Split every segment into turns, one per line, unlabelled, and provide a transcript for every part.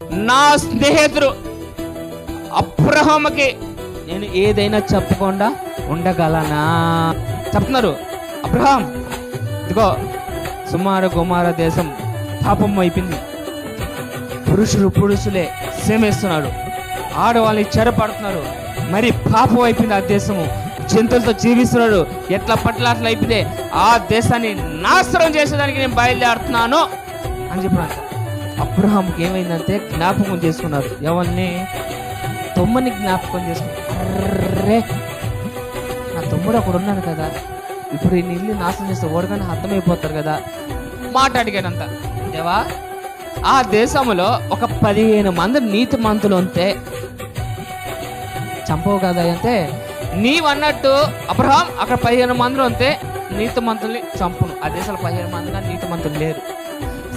నా స్నేహితుడు అబ్రహంకి నేను ఏదైనా చెప్పకుండా ఉండగలనా? చెప్తున్నారు. అబ్రహాం ఇదిగో సుమారు కుమార దేశం పాపం అయిపోయింది. పురుషులు పురుషులే సేమిస్తున్నారు ఆడవాళ్ళని చెరపడుతున్నారు. మరి పాపం అయిపోయింది ఆ దేశము. జంతువులతో జీవిస్తున్నారు ఎట్లా పట్ల అట్లా అయిపోతే ఆ దేశాన్ని నాశనం చేసేదానికి నేను బయలుదేరుతున్నాను అని చెప్పాను అబ్రహాంకి ఏమైందంటే జ్ఞాపకం చేసుకున్నారు. ఎవరిని? తొమ్మని జ్ఞాపకం చేసుకున్నారు. నా తమ్ముడు అక్కడ ఉన్నాను కదా. ఇప్పుడు ఈ ఇల్లు నాశనం చేస్తే ఓడగానే అర్థమైపోతారు కదా. మాట అడిగాడంత దేవా ఆ దేశంలో ఒక పదిహేను మంది నీతి మంతులు ఉంటే చంపవు కదా అంటే నీవన్నట్టు అబ్రహాం అక్కడ పదిహేను మందులు ఉంటే నీతి మంతుల్ని చంపును. ఆ దేశంలో పదిహేను మంది నీతి మంతులు లేరు.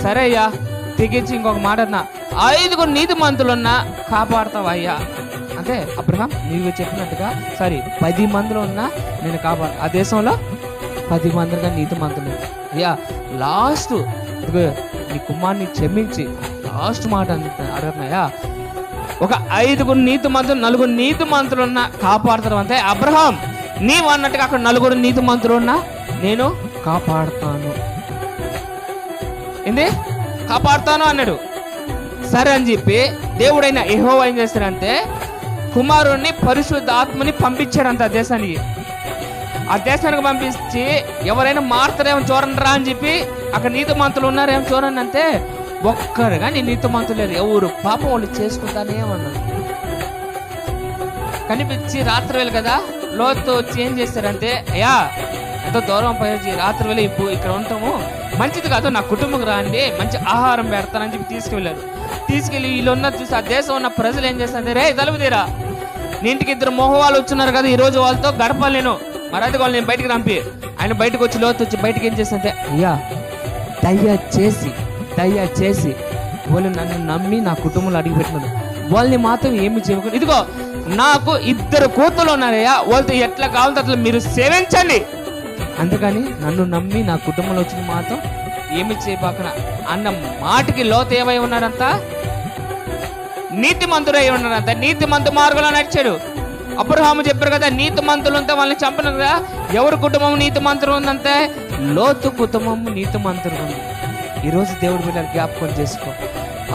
సరే అయ్యా తెగించి ఇంకొక మాట అన్నా ఐదుగురు నీతి మంతులున్నా కాపాడతావయ్యా. అంటే అబ్రహాం నీవు చెప్పినట్టుగా సారీ పది మందిలో ఉన్నా నేను కాపాడు ఆ దేశంలో పది మందిగా నీతి మంతులు అయ్యా లాస్ట్ నీ కుమార్ని క్షమించి లాస్ట్ మాట అడగనయ్యా ఒక ఐదుగురు నీతి మంత్రులు నలుగురు నీతి మంత్రులు ఉన్న కాపాడుతారు అంటే అబ్రహాం నీవు అన్నట్టుగా అక్కడ నలుగురు నీతి మంత్రులు ఉన్నా నేను కాపాడుతాను. ఏంది? కాపాడుతాను అన్నాడు. సరే అని చెప్పి దేవుడైన ఎహో ఏం చేస్తాడంటే కుమారుణ్ణి పరిశుద్ధ ఆత్మని పంపించాడంట ఆ దేశానికి. ఆ దేశానికి పంపించి ఎవరైనా మారుతారేమో చూడండి రా అని చెప్పి అక్కడ నీతి మంతులు ఉన్నారేమో చూడండి అంటే ఒక్కరు కానీ నీతి మంతులు లేరు. ఎవరు పాపం వాళ్ళు చేసుకుంటానేమన్నారు కనిపించి రాత్రి వేళ కదా లోతు వచ్చి ఏం చేస్తారంటే అయ్యా ఎంతో దూరం పోయి రాత్రి వేళ ఇప్పుడు ఇక్కడ ఉంటాము. మంచిది కాదు నా కుటుంబం రాండి మంచి ఆహారం పెడతానని చెప్పి తీసుకువెళ్ళారు తీసుకెళ్ళి వీళ్ళు ఉన్న చూసి ఆ దేశం ఉన్న ప్రజలు ఏం చేస్తారంటే రే తలుపుదీరా నీ ఇంటికి ఇద్దరు మొహవాళ్ళు వచ్చున్నారు కదా ఈ రోజు వాళ్ళతో గడపాలి నేను. మరాది వాళ్ళు నేను బయటికి రంపి. ఆయన బయటకు వచ్చి లోతు వచ్చి బయటకు ఏం చేస్తాంటే అయ్యా దయచేసి దయచేసి వాళ్ళు నన్ను నమ్మి నా కుటుంబంలో అడిగిపెట్టినారు వాళ్ళని మాత్రం ఏమి చేయకుండా ఇదిగో నాకు ఇద్దరు కూతులు ఉన్నారయ్యా వాళ్ళతో ఎట్లా కావాలంటే అట్లా మీరు సేవించండి. అందుకని నన్ను నమ్మి నా కుటుంబంలో వచ్చిన మాత్రం ఏమి చేయబాకన? అన్న మాటకి లోత ఏమై ఉన్నాడంతా? నీతి మంతుడై ఉన్నాడంత. నీతి మంతు మార్గంలో నడిచాడు. అబ్రహాము చెప్పారు కదా నీతి మంతులు ఉంటే వాళ్ళని చంపను కదా. ఎవరి కుటుంబం నీతి మంత్రులు ఉందంటే? లోతు కుటుంబం నీతి మంత్రులు ఉంది. ఈరోజు దేవుడు బిడ్డలు జ్ఞాపకం చేసుకో.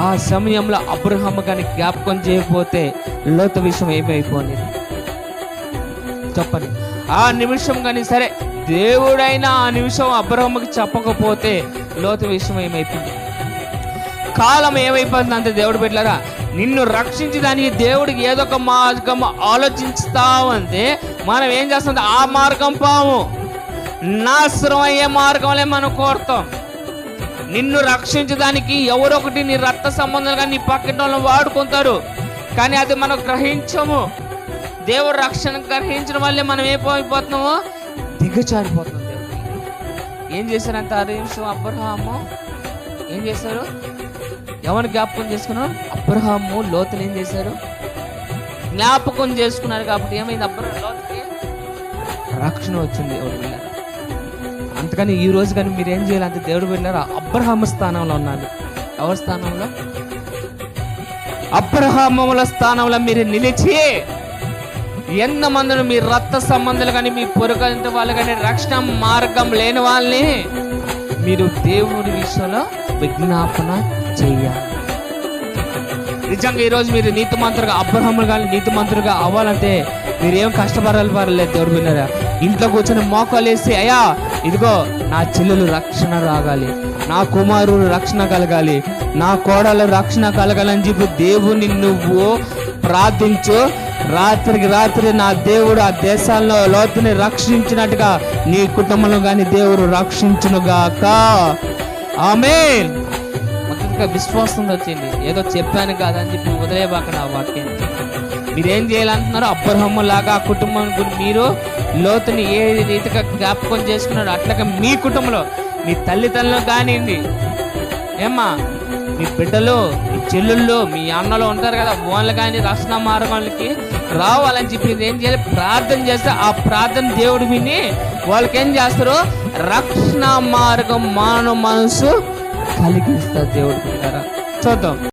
ఆ సమయంలో అబ్రహాము కానీ జ్ఞాపకం చేయకపోతే లోతు విషయం ఏమైపోయింది చెప్పండి. ఆ నిమిషం కానీ సరే దేవుడైనా ఆ నిమిషం అబ్రహ్మకి చెప్పకపోతే లోతు విషయం ఏమైపోయింది? కాలం ఏమైపోతుంది అంతే దేవుడు పెట్టారా నిన్ను రక్షించడానికి దేవుడికి ఏదో ఒక మార్గం ఆలోచిస్తామంటే మనం ఏం చేస్తాం ఆ మార్గం పాము. నాశనం అయ్యే మార్గంలే మనం కోరుతాం. నిన్ను రక్షించడానికి ఎవరొకటి నీ రక్త సంబంధాలుగా నీ పక్కన వాళ్ళని వాడుకుంటారు కానీ అది మనం గ్రహించము. దేవుడు రక్షణ గ్రహించడం వల్లే మనం ఏమైపోతున్నామో దిగజారిపోతున్నాం. ఏం చేశారంట ఆ అబ్రహాము? ఏం చేశారు? ఎవరు జ్ఞాపకం చేసుకున్నారు? అబ్రహాము లోతులు ఏం చేశారు? జ్ఞాపకం చేసుకున్నారు కాబట్టి ఏమైంది అబ్రహం లోతుకి? రక్షణ వచ్చింది ఎవరు వెళ్ళారు? అందుకని ఈ రోజు కానీ మీరు ఏం చేయాలంటే దేవుడు వెళ్ళారు? అబ్రహాము స్థానంలో ఉన్నారు ఎవరి స్థానంలో? అబ్రహాముల స్థానంలో మీరు నిలిచి ఎంతమందిని మీ రక్త సంబంధాలు కానీ మీ పొరుగంటి వాళ్ళు కానీ రక్షణ మార్గం లేని వాళ్ళని మీరు దేవుడి విషయంలో విజ్ఞాపన చేయాలి. నిజంగా ఈరోజు మీరు నీతి మంత్రులుగా అబ్రహములు కానీ నీతి మంత్రులుగా అవ్వాలంటే మీరు ఏం కష్టపడాలి పర్లేదు దేవుడు విన్నారా ఇంట్లో కూర్చొని మోకాలు అయ్యా ఇదిగో నా చెల్లెలు రక్షణ రాగాలి నా కుమారుడు రక్షణ కలగాలి నా కోడలు రక్షణ కలగాలని చెప్పి దేవుని నువ్వు ప్రార్థించు. రాత్రికి రాత్రి నా దేవుడు ఆ దేశాల్లో లోతుని రక్షించినట్టుగా నీ కుటుంబంలో కానీ దేవుడు రక్షించునుగాక ఆమె ఇంకా విశ్వాసం వచ్చింది. ఏదో చెప్పాను కాదని చెప్పి వదిలేబాక నా వాక్యం మీరేం చేయాలంటున్నారు? అబ్రహము లాగా ఆ కుటుంబం మీరు లోతుని ఏ రీతిగా జ్ఞాపకం చేసుకున్నాడు అట్లాగా మీ కుటుంబంలో మీ తల్లిదండ్రులు కానివ్వండి. ఏమ్మా మీ బిడ్డలు మీ చెల్లుళ్ళు మీ అన్నలు ఉంటారు కదా ఓన్లు కానీ రక్షణ మార్గాలకి రావాలని చెప్పి ఏం చేయాలి? ప్రార్థన చేస్తే ఆ ప్రార్థన దేవుడు విని వాళ్ళకేం చేస్తారు? రక్షణ మార్గం మానవ మనసు కలిగిస్తారు దేవుడు. చూద్దాం.